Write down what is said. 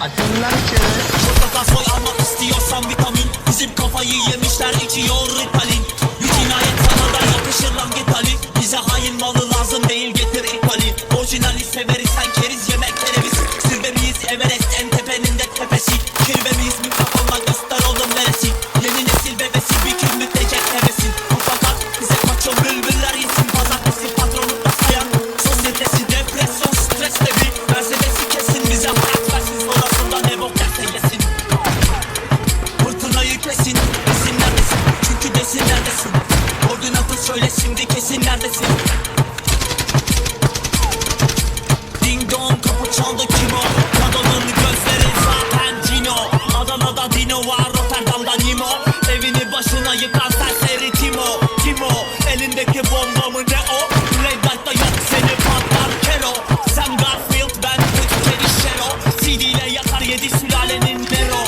Lan içeri. Soy almak istiyorsan vitamin. Bizim kafayı yemişler içiyor ritalin. Bir cinayet sana da yakışır lan Bize hain malı lazım değil getir ithali Orijinali severiz sen keriz yemek kereviz. Zirve miyiz Everest en tepenin de tepesi. Kirve söyle şimdi kesin neredesin? Ding dong kapı çaldı kim o? Kadının gözleri zaten Cino. Adana'da Dino var Rotterdam'da Nimo Evini başına yıkan serseri Timo. Timo Elindeki bomba mı ne o? Red Light'ta yok seni patlar Kero. Sam Garfield ben kötü kedi Shero. CD ile yakar yedi sülalenin Nero